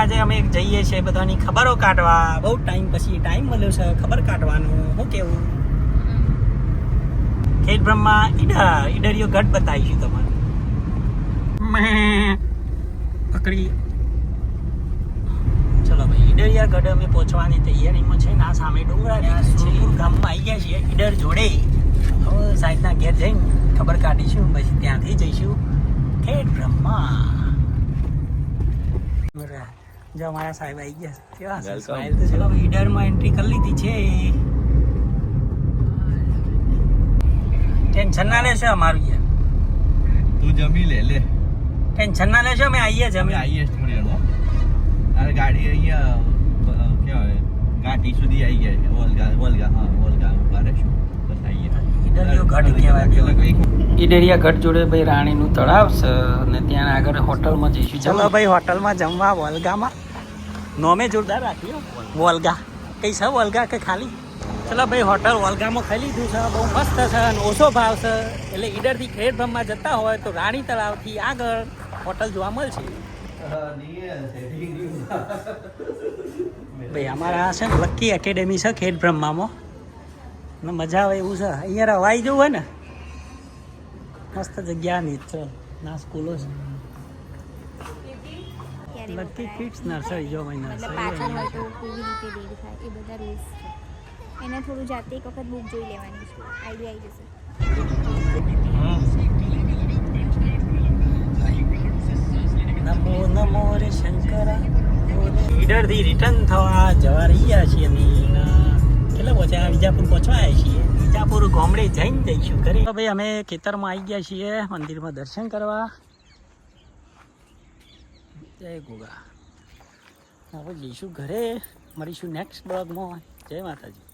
આજે અમે જઈએ છીએ બધાની ખબરો કાઢવા. બહુ ટાઈમ પછી ટાઈમ મળ્યો છે ખબર કાઢવાનું. હું કેવું? ખેડ બ્રહ્મા ઈડર ઈડરિયો ગઢ બતાવીશું તમારે. પકડી. ચલો ભાઈ ઈડરિયા ગઢ અમે પહોંચવાની તૈયારીમાં છે ના સામે ડુંગરા સુરપુર ગામમાં આવી ગયા છીએ ઈડર જોડે. હવે સાહેબના ઘેર જઈને ખબર કાઢીશું પછી ત્યાંથી જઈશું. ખેડ બ્રહ્મા. જો અમારા સાહેબ આવી ગયા છે. કેવા સ્માઈલ. તો ચલો ઈડરમાં એન્ટ્રી કરી લીધી છે. ટેન્શન ના લેશો અમારું યાર. તું જમી લે લે. ટેન્શન ના લેશો અમે અમે. જમી જ થોડી અરે ગાડી અહીંયા અ, કહેવાય ઘાટી સુધી આવી ગયા છે. વલગા વલગા હા વલગા ઊભા રહેશું. બસ આવીએ ઈડરિયો ગઢ કહેવાય. ઈડરિયા ઘટ જોડે ભાઈ રાણીનું તળાવ છે અને ત્યાં આગળ હોટલમાં જઈશું. ચલો ભાઈ, હોટલમાં જમવા, વલગામાં. નોમે જોરદાર રાખ્યો વલગા. કઈ છે વલગા કે ખાલી? ચલો ભાઈ, હોટલ વલગામાં ખાઈ લીધું છે. બહુ મસ્ત છે અને ઓછો ભાવ છે. એટલે ઈડરથી ખેડબ્રહ્મા જતા હોય તો રાણી તળાવથી આગળ હોટલ જોવા મળશે. ભાઈ, અમારા છે ને લક્કી એકેડેમી છે ખેડ બ્રહ્મામાં મજા આવે એવું છે. અહીંયા રવાઈ જવું હોય ને મસ્ત જગ્યા મિત્ર ના સ્કૂલો છે. લકી કિડ્સ નર્સરી જો મતલબ પાછળ હોય તો કેવી રીતે રીડ થાય એ બધા રૂલ્સ છે. એને થોડું જાતે એક વખત બુક જોઈ લેવાની છે. આઈડિયા આવી જશે. નમો નમો રે શંકર. ઈડરથી રિટર્ન થવા જવા રહ્યા છીએ અમે. ને કેટલા પહોંચ્યા? વિજાપુર પહોંચવા આવ્યા છીએ. વિજાપુર ગોમડે જઈને જઈશું કરી ભાઈ, અમે ખેતરમાં આવી ગયા છીએ, મંદિરમાં દર્શન કરવા. જય ગોગા. આપણે જઈશું ઘરે. મળીશું નેક્સ્ટ બ્લોગમાં જય માતાજી.